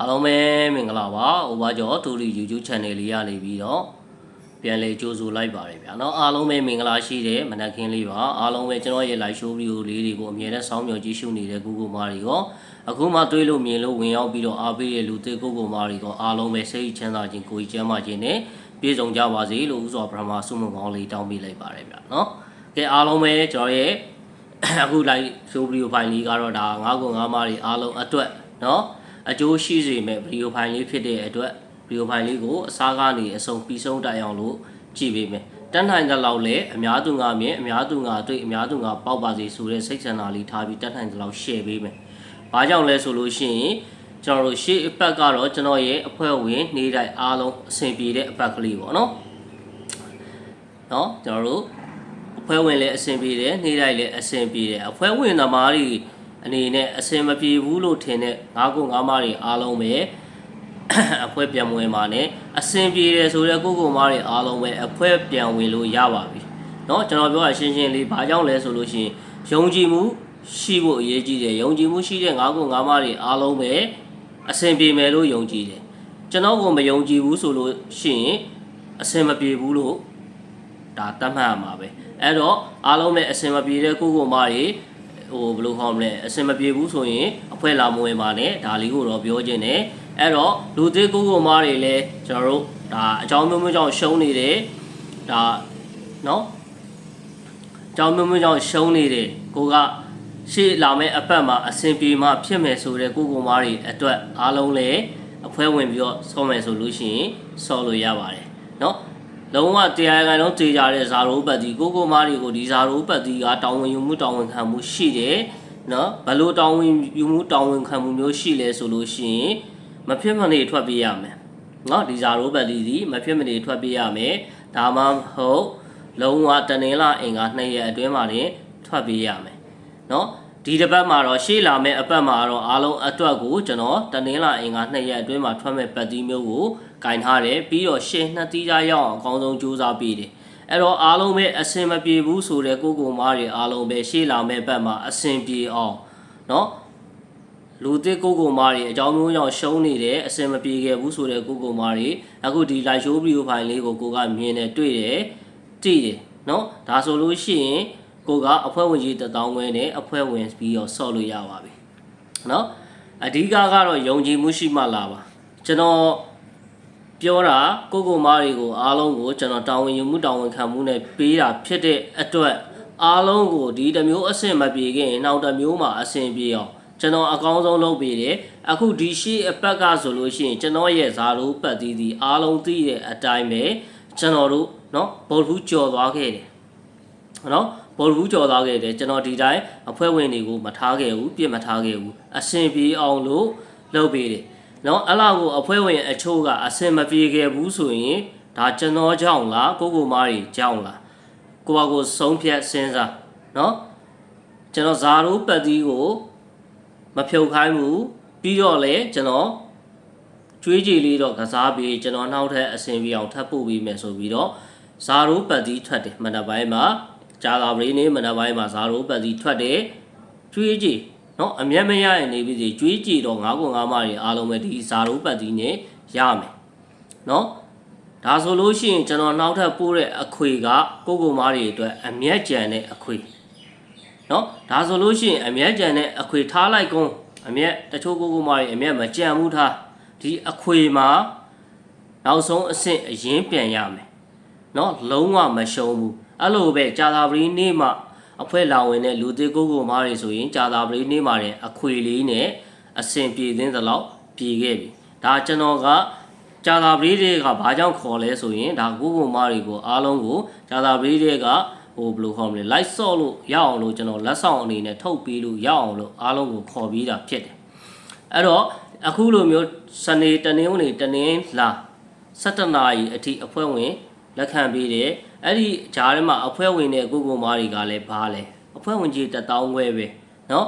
အားလုံးပဲမင်္ဂလာပါ။ Over ကျော်တူလီ YouTube Channel လေးရနေပြီးတော့ပြန်လည်ကြိုဆိုလိုက်ပါတယ်ဗျာเนาะအားလုံးပဲမင်္ဂလာရှိတဲ့မနက်ခင်းလေးပါအားလုံးပဲကျွန်တော်ရဲ့ live show video လေးတွေကိုအမြဲတမ်းစောင်းမျှော်ကြည့်ရှုနေတဲ့ Google မာတွေရောအခုမှတွေးလို့မြင်လို့ဝင်ရောက်ပြီးတော့အားပေးတဲ့လူသစ် Google မာတွေရောအားလုံးပဲစိတ်ချမ်းသာခြင်းကိုယ်ကြီးကျန်းမာခြင်းနဲ့ပြည့်စုံကြပါစေလို့ဥစွာပထမဆုမွန်ကောင်းလေးတောင်းပေးလိုက်ပါတယ်ဗျာเนาะကဲအားလုံးပဲကျွန်တော်ရဲ့ အခု live show video file လေးကတော့ဒါ9ခု9မားတွေအားလုံးအတွက်เนาะ အကျိုးရှိစေမဲ့ video file လေးဖြစ်တဲ့အတွက် video file လေးကိုအစားကနေအဆုံးပြီးဆုံးတိုင်အောင်လို့ကြည့်ပေးမယ်တန်းထိုင်တဲ့လောက်လဲအများသူငါမြင်အများသူငါတွေ့အများသူငါပေါက်ပါစေဆိုတဲ့စိတ်ဆန္ဒလေးထားပြီးတန်းထိုင်တဲ့လောက် share ပေးမယ်။ဘာကြောင့်လဲဆိုလို့ရှိရင်ကျွန်တော်တို့ရှေ့အပတ်ကတော့ကျွန်တော်ရဲ့အဖွဲ့ဝင်နေ့တိုင်းအားလုံးအဆင်ပြေတဲ့အပတ်ကလေးပေါ့နော်။နော်ကျွန်တော်တို့အဖွဲ့ဝင်လည်းအဆင်ပြေတယ်နေ့တိုင်းလည်းအဆင်ပြေတယ်အဖွဲ့ဝင်သမားတွေ အနေနဲ့အဆင်မပြေဘူးလို့ထင်တဲ့၅ခု၅မတွေအားလုံးပဲ အဖွဲ့ပြန်ဝင်มาနဲ့အဆင်ပြေတယ်ဆိုတော့ကိုကိုမားတွေအားလုံးပဲအဖွဲ့ပြန်ဝင်လို့ရပါပြီเนาะကျွန်တော်ပြောတာရှင်းရှင်းလေးဘာကြောင့်လဲဆိုလို့ရှိရင်ယုံကြည်မှုရှိဖို့အရေးကြီးတယ်ယုံကြည်မှုရှိတဲ့၅ခု၅မားတွေအားလုံးပဲအဆင်ပြေမယ်လို့ယုံကြည်တယ်ကျွန်တော်ကမယုံကြည်ဘူးဆိုလို့ရှိရင်အဆင်မပြေဘူးလို့ဒါတတ်မှတ်ရမှာပဲအဲ့တော့အားလုံးပဲအဆင်မပြေတဲ့ကိုကိုမားတွေ ဟိုဘယ်လိုခေါ်မလဲအဆင်မပြေဘူးဆိုရင်အဖွဲ့လာမဝင်ပါနဲ့ဒါလေးကိုတော့ပြောခြင်းတယ်အဲ့တော့လူသေးကိုကိုမားတွေလည်းကျွန်တော်တို့ဒါအကြောင်းမျိုးမျိုးကြောင့်ရှုံးနေတယ်ဒါနော်အကြောင်းမျိုးမျိုးကြောင့်ရှုံးနေတယ်ကိုကရှေ့လာမယ့်အပတ်မှာအဆင်ပြေမှဖြစ်မယ်ဆိုတဲ့ကိုကိုမားတွေအတွက်အားလုံးလည်းအဖွဲ့ဝင်ပြီးတော့ဆော့မယ်ဆိုလို့ရှိရင်ဆော့လို့ရပါတယ်နော် လုံးဝတရားကန်လုံးကြေကြတဲ့ဇာရိုးပတ်ဒီကိုကိုမားတွေကိုဒီဇာရိုးပတ်ဒီကတောင်းဝင်ယူမှုတောင်းဝင်ခံမှုရှိတယ်နော်ဘလို့တောင်းဝင်ယူမှုတောင်းဝင်ခံမှုမျိုးရှိလဲဆိုလို့ရှိရင်မဖြစ်မနေထွက်ပြေးရမယ်နော်ဒီဇာရိုးပတ်ဒီဒီမဖြစ်မနေထွက်ပြေးရမယ်ဒါမှမဟုတ်လုံးဝတနင်္လာအင်္ဂါနှစ်ရက်အတွင်းမှာတင်ထွက်ပြေးရမယ်နော် ဒီတစ်ပတ်မှာတော့ရှေ့လာမယ့်အပတ်မှာတော့အားလုံးအတွက်ကိုကျွန်တော်တနင်္လာအင်္ဂါနှစ်ရက်အတွင်းမှာထွက်မဲ့ပတ်တီးမျိုးကိုကင်ထားတယ်ပြီးတော့ရှေ့နှစ်တီးကြရအောင်အကောင်းဆုံးကြိုးစားပေးတယ်အဲ့တော့အားလုံးပဲအဆင်မပြေဘူးဆိုတဲ့ကိုကိုမားတွေအားလုံးပဲရှေ့လာမယ့်ပတ်မှာအဆင်ပြေအောင်เนาะလူသစ်ကိုကိုမားတွေအကြောင်းမျိုးကြောင့်ရှုံးနေတယ်အဆင်မပြေခဲ့ဘူးဆိုတဲ့ကိုကိုမားတွေအခုဒီ live show video file လေးကိုကိုကမြင်တယ်တွေ့တယ်ကြည့်တယ်เนาะဒါဆိုလို့ရှိရင် ကိုကအဖွဲ့ဝင်ကြီးတစ်တောင်းခွဲနဲ့အဖွဲ့ဝင်ပြီးတော့ဆော့လို့ရပါပြီเนาะအဓိကကတော့ယုံကြည်မှုရှိမှလာပါကျွန်တော်ပြောတာကိုကိုမားတွေကိုအားလုံးကိုကျွန်တော်တာဝန်ယူမှုတာဝန်ခံမှုနဲ့ပေးတာဖြစ်တဲ့အတွက်အားလုံးကိုဒီတစ်မျိုးအဆင်မပြေခင်နောက်တစ်မျိုးမှာအဆင်ပြေအောင်ကျွန်တော်အကောင်းဆုံးလုပ်ပေးတယ်အခုဒီရှိအပတ်ကဆိုလို့ရှိရင်ကျွန်တော်ရဲ့ဇာတို့ပတ်သီးသီးအားလုံးသိတဲ့အတိုင်းပဲကျွန်တော်တို့เนาะဗုဒ္ဓဘူးကြော်သွားခဲ့တယ်နော်ဗုဒ္ဓ ဘူးကြော်သွားခဲ့တယ်ကျွန်တော်ဒီတိုင်းအဖွဲ့ဝင်တွေကိုမထားခဲ့ဘူးပြစ်မထားခဲ့ဘူးအဆင်ပြေအောင်လို့လုပ်ပေးတယ်နော်အဲ့လောက်ကိုအဖွဲ့ဝင်အချို့ကအဆင်မပြေခဲ့ဘူးဆိုရင်ဒါကျွန်တော်ကြောင့်လားကိုကိုမားကြီးကြောင့်လားကိုယ့်ဘာကိုဆုံးဖြတ်စဉ်းစားနော်ကျွန်တော်ဇာရိုးပတ်သီးကိုမဖြုတ်ခိုင်းဘူးပြီးတော့လေကျွန်တော်ကျွေးကြည်လေးတော့ကစားပြီးကျွန်တော်နောက်ထပ်အဆင်ပြေအောင်ထပ်ပို့ပေးမယ်ဆိုပြီးတော့ဇာရိုးပတ်သီးထွက်တယ်မနက်ပိုင်းမှာ ဂျာသာပလေးနေမနက်ပိုင်းမှာဇာရိုးပတ်သီးထွက်တယ်ကျွေးကြည်နော်အမျက်မရရင်နေပြီစီကျွေးကြည်တော့9ခု9မတွေအားလုံးပဲဒီဇာရိုးပတ်သီးနဲ့ရမယ်နော်ဒါဆိုလို့ရှိရင်ကျွန်တော်နောက်ထပ်ပို့တဲ့အခွေကကိုကိုမားတွေအတွက်အမျက်ကြံတဲ့အခွေနော်ဒါဆိုလို့ရှိရင်အမျက်ကြံတဲ့အခွေထားလိုက်ကုန်အမျက်တချို့ကိုကိုမားတွေအမျက်မကြံဘူးထားဒီအခွေမှာနောက်ဆုံးအဆင့်အရင်ပြန်ရမယ်နော်လုံးဝမရှုံးဘူး အဲ့လိုပဲကြာသာပရီနေ့မှာအဖွဲ့လာဝင်တဲ့လူသေးကိုကိုမားတွေဆိုရင်ကြာသာပရီနေ့မှာတဲ့အခွေလေးနဲ့အဆင်ပြေသင်းသလောက်ပြေခဲ့ပြီဒါကျွန်တော်ကကြာသာပရီတွေကဘာကြောင့်ခေါ်လဲဆိုရင်ဒါကိုကိုမားတွေကိုအားလုံးကိုကြာသာပရီတွေကဟိုဘယ်လိုခေါ်မလဲ light sort လို့ရအောင်လို့ကျွန်တော်လက်ဆောင်အနေနဲ့ထုတ်ပေးလို့ရအောင်လို့အားလုံးကိုခေါ်ပြီးတာဖြစ်တယ်အဲ့တော့အခုလိုမျိုးစနေတနင်္ဂနွေတနင်္လာ17နာရီအထိအဖွဲ့ဝင် လက်ခံပေးတယ်အဲ့ဒီဂျားထဲမှာအဖွဲ့ဝင်တဲ့ကိုကိုမားတွေကလည်းဘာလဲအဖွဲ့ဝင်ကြီးတစ်တောင်းခွဲပဲเนาะ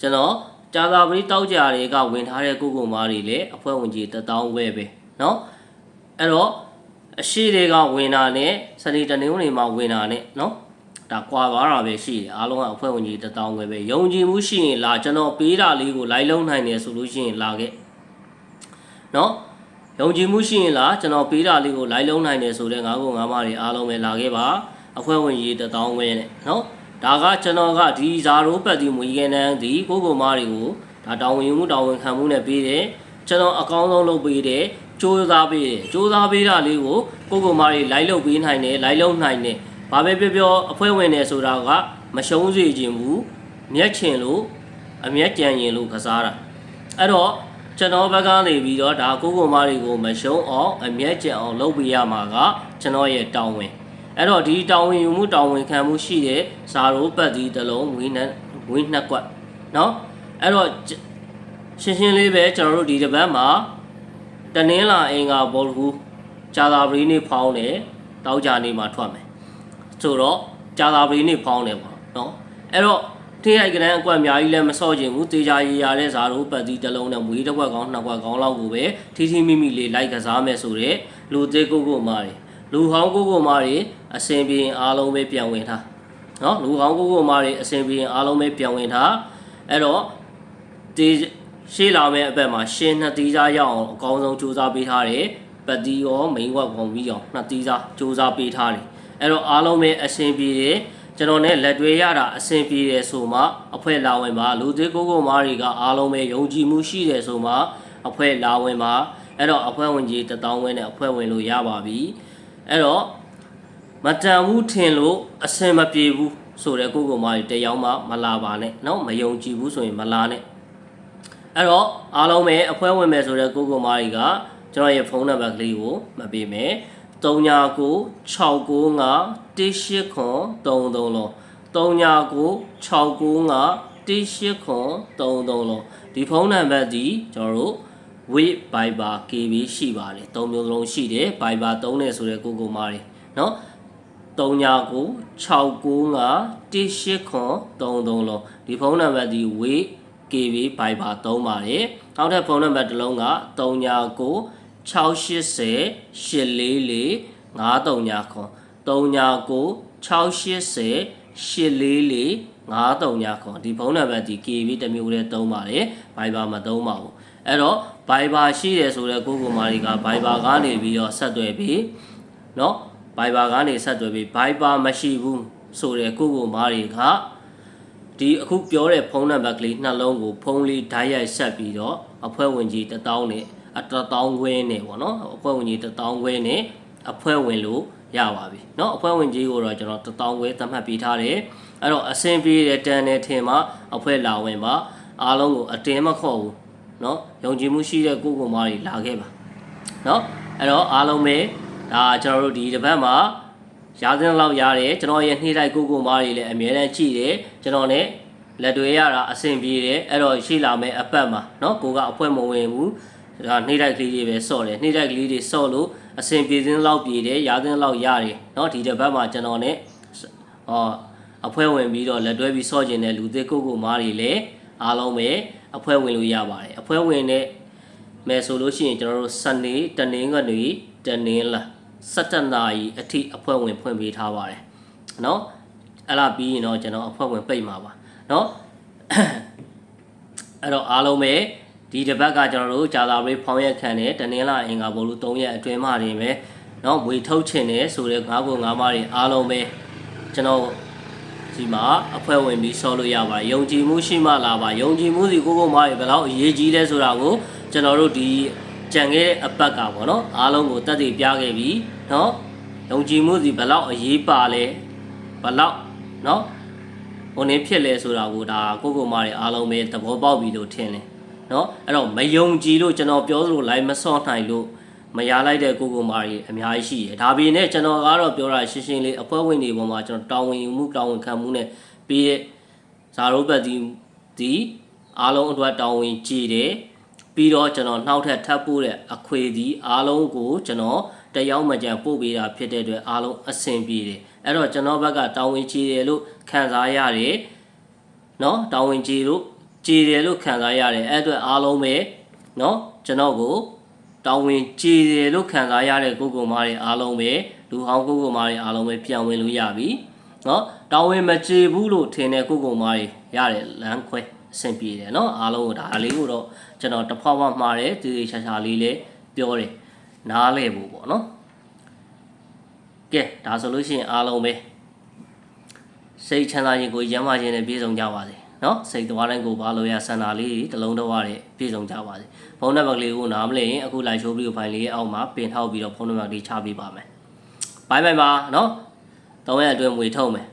ကျွန်တော်ကြာသာပရိတောက်ကြတွေကဝင်ထားတဲ့ကိုကိုမားတွေလည်းအဖွဲ့ဝင်ကြီးတစ်တောင်းခွဲပဲเนาะအဲ့တော့အရှိတွေကဝင်တာနဲ့စနေတနင်္ဂနွေမှာဝင်တာနဲ့เนาะဒါကွာသွားတာပဲရှိတယ်အားလုံးကအဖွဲ့ဝင်ကြီးတစ်တောင်းခွဲပဲယုံကြည်မှုရှိရင်လာကျွန်တော်ပေးတာလေးကိုလိုက်လုံးနိုင်တယ်ဆိုလို့ရှိရင်လာခဲ့ နော် ယုံကြည်မှုရှိရင်လားကျွန်တော်ပေးတာလေးကိုလိုက်လုံးနိုင်တယ်ဆိုတဲ့ငါးကိုငါးမတွေအားလုံးပဲလာခဲ့ပါအဖွဲ့ဝင်ကြီးတစ်တောင်းဝဲနဲ့နော်ဒါကကျွန်တော်ကဒီဇာရိုးပတ်ဒီမွေကနန်းဒီကိုကိုမားတွေကိုဒါတောင်းဝင်မှုတောင်းဝင်ခံမှုနဲ့ပေးတယ်ကျွန်တော်အကောင်းဆုံးလုပ်ပေးတယ်စူးစမ်းပေးတယ်စူးစမ်းပေးတာလေးကိုကိုကိုမားတွေလိုက်လုပ်ပေးနိုင်တယ်လိုက်လုံးနိုင်တယ်ဘာပဲပြောပြောအဖွဲ့ဝင်တယ်ဆိုတာကမရှုံးစေခြင်းဘူးမျက်ချင်လို့အမျက်ကြံရင်လို့ကစားတာအဲ့တော့ ကျွန်တော်ဘက်ကနေပြီးတော့ဒါကိုကိုမားတွေကိုမရှုံးအောင်အမျက်ကျန်အောင်လုပ်ပေးရမှာကကျွန်တော်ရဲ့တောင်းဝင်အဲ့တော့ဒီတောင်းဝင်ယူမှုတောင်းဝင်ခံမှုရှိတဲ့ဇာရိုးပတ်ဒီတစ်လုံးဝင်းနဲ့ဝင်းနှစ်ကွက်เนาะအဲ့တော့ရှင်းရှင်းလေးပဲကျွန်တော်တို့ဒီတစ်ပတ်မှာတနင်္လာအင်္ဂါဘောလူဂျာသာပရီနေ့ဖောင်းတယ်တောက်ကြနေ့မှာထွက်မယ်ဆိုတော့ဂျာသာပရီနေ့ဖောင်းတယ်ပေါ့เนาะအဲ့တော့ ထိရိုက်ကနန်းအကွက်အများကြီးလည်းမစော့ခြင်းဘူးတေချာရည်ရတဲ့ဇာရိုးပတ်သီးတစ်လုံးနဲ့မွေးတစ်ခွက်ကောင်းနှစ်ခွက်ကောင်းလောက်ကိုပဲထီထီမိမိလေးလိုက်ကစားမယ်ဆိုတော့လူသေးကိုကိုမာတွေလူဟောင်းကိုကိုမာတွေအစင်ပြေရင်အားလုံးပဲပြန်ဝင်ထားနော်လူဟောင်းကိုကိုမာတွေအစင်ပြေရင်အားလုံးပဲပြန်ဝင်ထားအဲ့တော့ဒီရှေ့လာမယ့်အပတ်မှာရှင်းနှစ်တီးစားရအောင်အကောင်းဆုံးစူးစမ်းပေးထားတယ်ပတ်တီးရောမိန်ဝက်ကောင်ပြီးအောင်နှစ်တီးစားစူးစမ်းပေးထားတယ်အဲ့တော့အားလုံးပဲအစင်ပြေတယ် ကျွန်တော်နဲ့လက်တွဲရတာအဆင်ပြေတယ်ဆိုမှအဖွဲ့လာဝင်ပါလူသေးကိုကိုမားတွေကအားလုံးပဲယုံကြည်မှုရှိတယ်ဆိုမှအဖွဲ့လာဝင်ပါအဲ့တော့အဖွဲ့ဝင်ကြီးတထောင်ဝင်းနဲ့အဖွဲ့ဝင်လို့ရပါပြီအဲ့တော့မတန်ဘူးထင်လို့အဆင်မပြေဘူးဆိုတဲ့ကိုကိုမားတွေတယောက်မှမလာပါနဲ့เนาะမယုံကြည်ဘူးဆိုရင်မလာနဲ့အဲ့တော့အားလုံးပဲအဖွဲ့ဝင်မယ်ဆိုတဲ့ကိုကိုမားတွေကကျွန်တော်ရဲ့ဖုန်းနံပါတ်ကလေးကိုမပေးမယ် 3996951833လုံး3996951833လုံးဒီဖုန်းနံပါတ်ဒီကျွန်တော်တို့ wait viber kb ရှိပါတယ်၃မျိုးစလုံးရှိတယ် viber သုံးနေဆိုတဲ့ကိုကိုမားတွေเนาะ3996951833လုံးဒီဖုန်းနံပါတ်ဒီ wait kb viber သုံးပါတယ်နောက်ထပ်ဖုန်းနံပါတ်တစ်လုံးက3996 680 844 939ခွန်39 680 844 939ခွန်ဒီဖုန်းနံပါတ်ဒီ KB တစ်မျိုးလေးသုံးပါတယ် Viber မသုံးပါဘူးအဲ့တော့ Viber ရှိတယ်ဆိုတော့ကိုကိုမာတွေက Viber ကနေပြီးတော့ဆက်သွယ်ပြီးเนาะ Viber ကနေဆက်သွယ်ပြီး Viber မရှိဘူးဆိုတဲ့ကိုကိုမာတွေကဒီအခုပြောတဲ့ဖုန်းနံပါတ်ကလေးနှလုံးကိုဖုန်းလေးဓာတ်ရိုက်ဆက်ပြီးတော့အဖွဲ့ဝင်ကြီးတစ်တောင်းနဲ့ အတစ်တောင်းခွဲနဲ့ပေါ့နော်အဖွဲ့ဝင်ကြီးတစ်တောင်းခွဲနဲ့အဖွဲ့ဝင်လို့ရပါပြီเนาะအဖွဲ့ဝင်ကြီးကိုတော့ကျွန်တော်တစ်တောင်းခွဲသတ်မှတ်ပေးထားတယ်အဲ့တော့အဆင်ပြေတဲ့တန်တဲ့ထင်မှာအဖွဲ့လာဝင်ပါအားလုံးကိုအတင်းမခေါ်ဘူးเนาะယုံကြည်မှုရှိတဲ့ကိုယ်ကိုယ်မတွေလာခဲ့ပါเนาะအဲ့တော့အားလုံးပဲဒါကျွန်တော်တို့ဒီတစ်ပတ်မှာရာသင်းလောက်ရတယ်ကျွန်တော်ရဲ့နှိမ့်လိုက်ကိုကိုမားတွေလည်းအများနဲ့ကြည့်တယ်ကျွန်တော်နဲ့လက်တွေရတာအဆင်ပြေတယ်အဲ့တော့ရှိလာမယ့်အပတ်မှာเนาะကိုကအဖွဲမဝင်ဘူး ဒါနှိမ့်လိုက်ကလေးတွေပဲစော့တယ်နှိမ့်လိုက်ကလေးတွေစော့လို့အဆင်ပြေသင်းလောက်ပြေတယ်ရာသင်းလောက်ရတယ်เนาะဒီတစ်ပတ်မှာကျွန်တော်နဲ့ဟောအဖွဲဝင်ပြီးတော့လက်တွဲပြီးစော့ကျင်တဲ့လူသေးကိုကိုမားတွေလည်းအားလုံးပဲအဖွဲဝင်လို့ရပါတယ်အဖွဲဝင်တဲ့မယ်ဆိုလို့ရှိရင်ကျွန်တော်တို့စနေတနင်္ဂနွေတနင်္လာ17နာရီအထိအဖွဲ့ဝင်ဖွင့်ပေးထားပါတယ်เนาะအဲ့လာပြီးရင်တော့ကျွန်တော်အဖွဲ့ဝင်ပိတ်မှာပါเนาะအဲ့တော့အားလုံးပဲ ဒီတစ်ပတ်ကကျွန်တော်တို့ဂျာသာရေးဖောင်းရက်ခံတဲ့တနင်္လာအင်္ဂါဘောလို့၃ရက်အတွင်းမှနေမယ်။နော်ငွေထုတ်ချင်တယ်ဆိုတဲ့ငါးကိုငါးမတွေအားလုံးပဲကျွန်တော်ဒီမှာအဖွဲ့ဝင်ပြီးဆော့လို့ရပါတယ်။ယုံကြည်မှုရှိမှလာပါ။ယုံကြည်မှုစီကိုကိုမတွေဘယ်လောက်အရေးကြီးလဲဆိုတာကိုကျွန်တော်တို့ဒီကြံခဲ့တဲ့အပတ်ကပေါ့နော်အားလုံးကိုတက်တည်ပြခဲ့ပြီးနော်ယုံကြည်မှုစီဘယ်လောက်အရေးပါလဲဘယ်လောက်နော်ဟိုနေဖြစ်လဲဆိုတာကိုဒါကိုကိုမတွေအားလုံးပဲသဘောပေါက်ပြီးလို့ထင်တယ် เนาะအဲ့တော့မယုံကြည်လို့ကျွန်တော်ပြောသလိုလိုက်မစော့နိုင်လို့မရလိုက်တဲ့ကိုကိုမာရီအများကြီးရှိတယ်ဒါပေမဲ့ကျွန်တော်ကတော့ပြောတာရှင်းရှင်းလေးအဖွဲဝင်တွေပေါ်မှာကျွန်တော်တောင်းဝင်ယူမှုတောင်းဝင်ခံမှုနဲ့ပြီးရဲ့ဇာရိုးဘတ်ဒီဒီအားလုံးအတွက်တောင်းဝင်ကြည်တယ်ပြီးတော့ကျွန်တော်နှောက်ထက်ထပ်ပို့တဲ့အခွေဒီအားလုံးကိုကျွန်တော်တယောက်မကြံပို့ပေးတာဖြစ်တဲ့အတွက်အားလုံးအဆင်ပြေတယ်အဲ့တော့ကျွန်တော်ဘက်ကတောင်းဝင်ကြည်တယ်လို့ခံစားရတယ်เนาะတောင်းဝင်ကြည်လို့ ကြည်တယ်လို့ခံစားရတယ်အဲ့အတွက်အားလုံးပဲเนาะကျွန်တော်ကိုတောင်းဝင်ကြည်တယ်လို့ခံစားရတဲ့ကိုကိုမားတွေအားလုံးပဲလူဟောင်းကိုကိုမားတွေအားလုံးပဲပြန်ဝင်လို့ရပြီเนาะတောင်းဝင်မကြည်ဘူးလို့ထင်တဲ့ကိုကိုမားတွေရတယ်လမ်းခွဲ အဆင်ပြေတယ်เนาะအားလုံးကိုဒါလေးကိုတော့ကျွန်တော်တစ်ဖွာဖွာမှားတယ်သူချာချာလေးလေးပြောတယ်နားလဲဖို့ပေါ့เนาะကဲဒါဆိုလို့ရှိရင်အားလုံးပဲစိတ်ချမ်းသာခြင်းကိုရမ်းမာခြင်းနဲ့ပြည့်စုံကြပါစေ နော်စိတ်သွားတိုင်းကိုဘာလို့ရဆန္ဒလေးတလုံးတော့ရတဲ့ပြည့်စုံကြပါစေဖုန်းနံပါတ်လေးကိုနားမလည်ရင်အခု live show ပြီးတော့ file လေးအောက်မှာပင်ထောက်ပြီးတော့ဖုန်းနံပါတ်လေးချပေးပါမယ်ဘိုင်ဘိုင်ပါနော်၃ရက်အတွင်းငွေထုတ်မယ်